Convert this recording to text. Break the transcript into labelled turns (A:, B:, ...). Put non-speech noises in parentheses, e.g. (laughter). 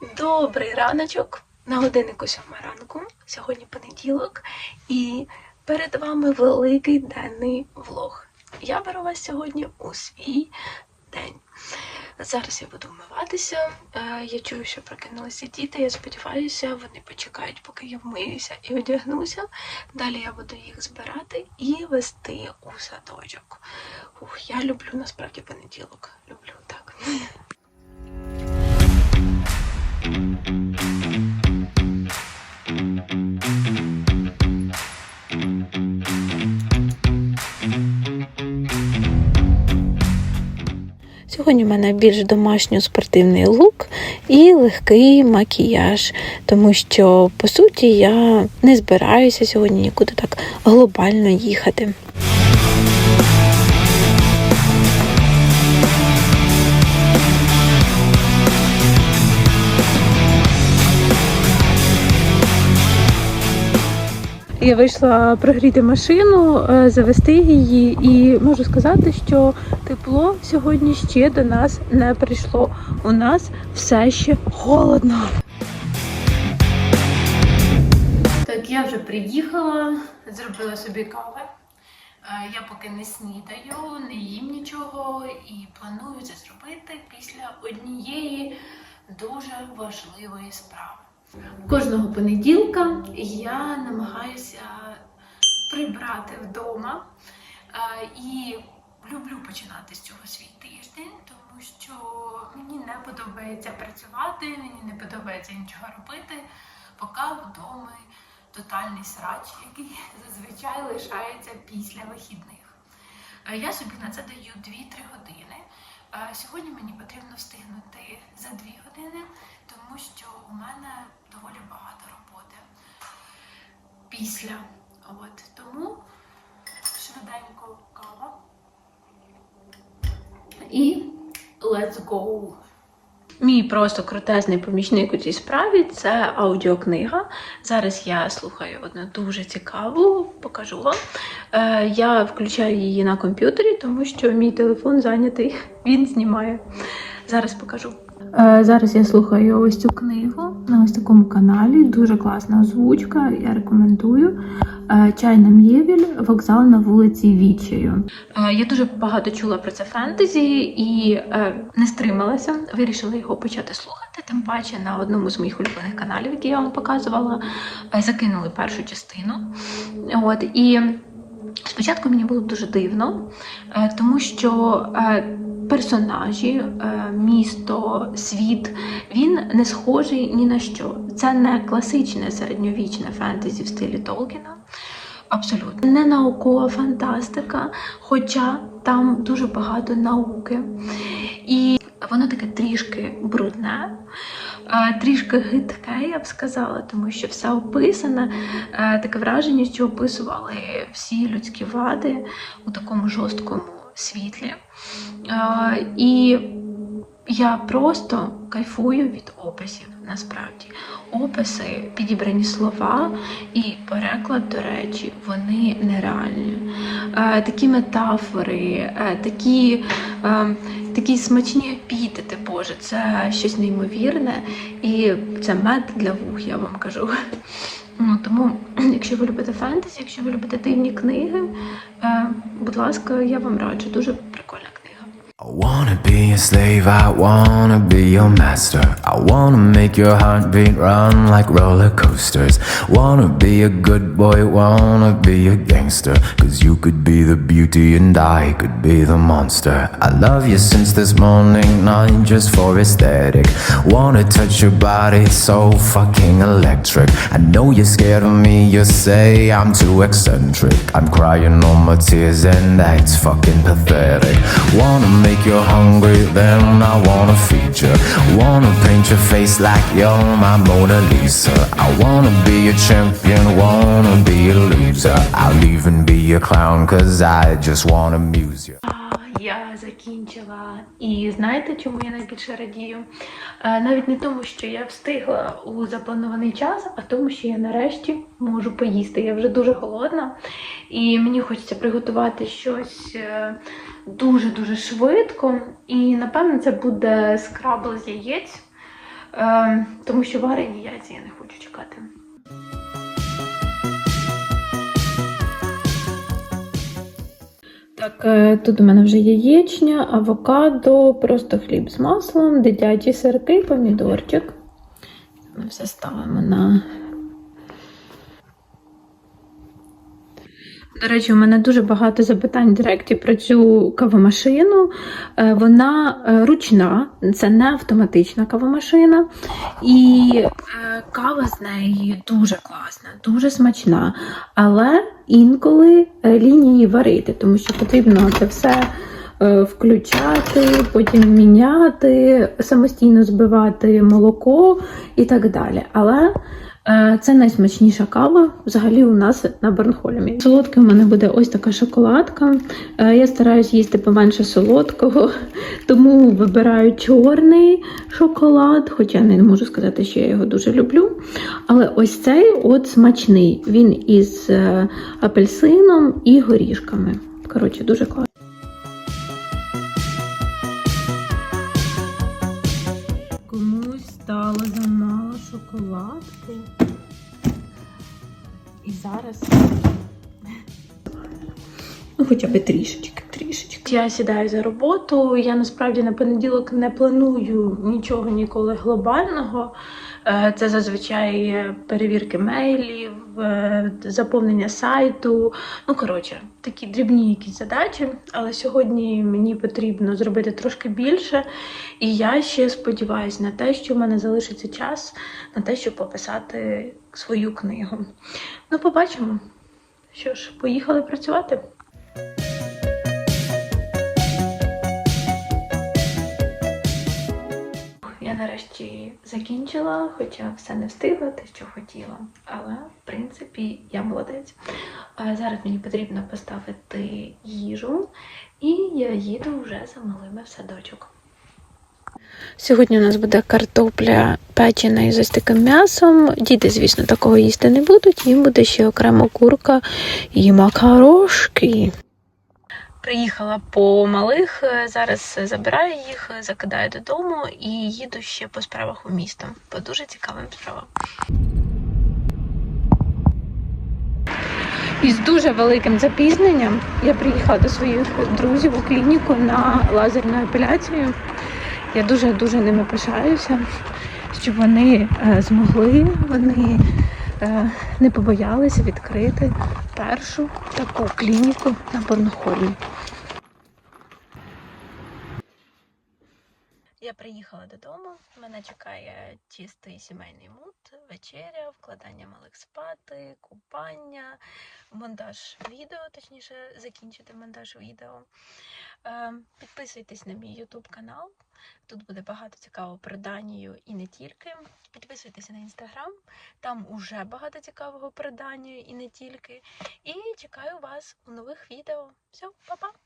A: Добрий раночок. На годиннику сьома ранку. Сьогодні понеділок, і перед вами великий денний влог. Я беру вас сьогодні у свій день. Зараз я буду вмиватися. Е, Я чую, що прокинулися діти. Я сподіваюся, вони почекають, поки я вмиюся і одягнуся. Далі я буду їх збирати і вести у садочок. Ух, я люблю насправді понеділок. Люблю так. Сьогодні в мене більш домашньо спортивний лук і легкий макіяж, тому що по суті я не збираюся сьогодні нікуди так глобально їхати. Я вийшла прогріти машину, е, завести її, і можу сказати, що тепло сьогодні ще до нас не прийшло. У нас все ще холодно. Так, я вже приїхала, зробила собі кави. Е, Я поки не снідаю, не їм нічого і планую це зробити після однієї дуже важливої справи. Кожного понеділка я намагаюся прибрати вдома е, і люблю починати з цього свій тиждень, тому що мені не подобається працювати, мені не подобається нічого робити, поки вдома тотальний срач, який зазвичай лишається після вихідних. Е, Я собі на це даю 2-3 години. Сьогодні мені потрібно встигнути за дві години, тому що у мене доволі багато роботи після. От тому швиденько кава. І let's go! Мій просто крутезний помічник у цій справі це аудіокнига. Зараз я слухаю одну дуже цікаву, покажу вам. Е, я включаю її на комп'ютері, тому що мій телефон зайнятий, (laughs) він знімає. Зараз покажу. Е, Зараз я слухаю ось цю книгу на ось такому каналі. Дуже класна озвучка. Я рекомендую. Е, Чайна М'євіль, вокзал на вулиці Вічею. Е, Я дуже багато чула про це фентезі і е, не стрималася. Вирішила його почати слухати. Тим паче на одному з моїх улюблених каналів, які я вам показувала, закинули першу частину. От і спочатку мені було дуже дивно, тому що. Персонажі, е, місто, світ, він не схожий ні на що. Це не класичне середньовічне фентезі в стилі Толкіна. Абсолютно не наукова фантастика, хоча там дуже багато науки. І воно таке трішки брудне, е, трішки гидке, я б сказала, тому що все описане. Е, Таке враження, що описували всі людські вади у такому жорсткому світлі. Е, І я просто кайфую від описів насправді. Описи, підібрані слова і переклад, до речі, вони нереальні. Е, такі метафори, е, такі, такі смачні епітети, Боже, це щось неймовірне. І це мед для вух, я вам кажу. Тому, (clears throat) якщо ви любите фентезі, якщо ви любите дивні книги, е, будь ласка, я вам раджу. Дуже прикольна книга.
B: I wanna be a slave, I wanna be your master. I wanna make your heartbeat run like roller coasters. Wanna be a good boy, wanna be a gangster. Cause you could be the beauty and I could be the monster. I love you since this morning, not just for aesthetic. Wanna touch your body, so fucking electric. I know you're scared of me, you say I'm too eccentric. I'm crying all my tears and that's fucking pathetic. Wanna make you hungry, then I wanna feed you. Wanna paint your face like you're my Mona Lisa. I wanna be a champion, wanna be a loser. I'll even be a clown, cause I just wanna amuse you.
A: Я закінчила. І знаєте, чому я найбільше радію? Е, Навіть не тому, що я встигла у запланований час, а тому, що я нарешті можу поїсти. Я вже дуже голодна, і мені хочеться приготувати щось е, дуже-дуже швидко. І напевно це буде скрабл з яєць. Е, тому що варені яйця я не хочу чекати. Так, е, тут у мене вже яєчня, авокадо, просто хліб з маслом, дитячі сирки, помідорчик. Ми все ставимо на. До речі, у мене дуже багато запитань в директі про цю кавомашину. Е, Вона е, ручна, це не автоматична кавомашина. І е, кава з неї дуже класна, дуже смачна. Але інколи лінь її варити, тому що потрібно це все включати, потім міняти, самостійно збивати молоко і так далі. Але це найсмачніша кава взагалі у нас на Борнхольмі. Солодким у мене буде ось така шоколадка. Е, Я стараюсь їсти поменше солодкого, (laughs) тому вибираю чорний шоколад, хоча не можу сказати, що я його дуже люблю. Але ось цей от смачний. Він із е, апельсином і горішками. Коротше, дуже класно. Комусь стало замало шоколадки. І зараз. Ну, хоча б трішечки, трішечки. Я сідаю за роботу. Я насправді на понеділок не планую нічого ніколи глобального. Е, Це зазвичай перевірки мейлів, е, заповнення сайту. Ну, коротше, такі дрібні якісь задачі. Але сьогодні мені потрібно зробити трошки більше. І я ще сподіваюся на те, що в мене залишиться час на те, щоб пописати свою книгу. Ну, побачимо. Що ж, поїхали працювати. Нарешті закінчила, хоча все не встигла, те, що хотіла. Але, в принципі, я молодець. Зараз мені потрібно поставити їжу, і я їду вже за малими в садочок. Сьогодні у нас буде картопля печена із ось таким м'ясом. Діти, звісно, такого їсти не будуть. Їм буде ще окремо курка і макарошки. Приїхала по малих, е, зараз забираю їх, е, закидаю додому і їду ще по справах у місто. По дуже цікавим справам. Із дуже великим запізненням я приїхала до своїх друзів у клініку на лазерну епіляцію. Я дуже дуже ними пишаюся, що вони е, змогли, вони е, не побоялися відкрити першу таку клініку на Борнхольмі. Приїхала додому. Мене чекає чистий сімейний мут, вечеря, вкладання малих спати, купання, монтаж відео, точніше, закінчити монтаж відео. Е, підписуйтесь на мій YouTube канал. Тут буде багато цікавого про Данію і не тільки. Підписуйтеся на інстаграм, там уже багато цікавого про Данію і не тільки. І чекаю вас у нових відео. Все, па-па!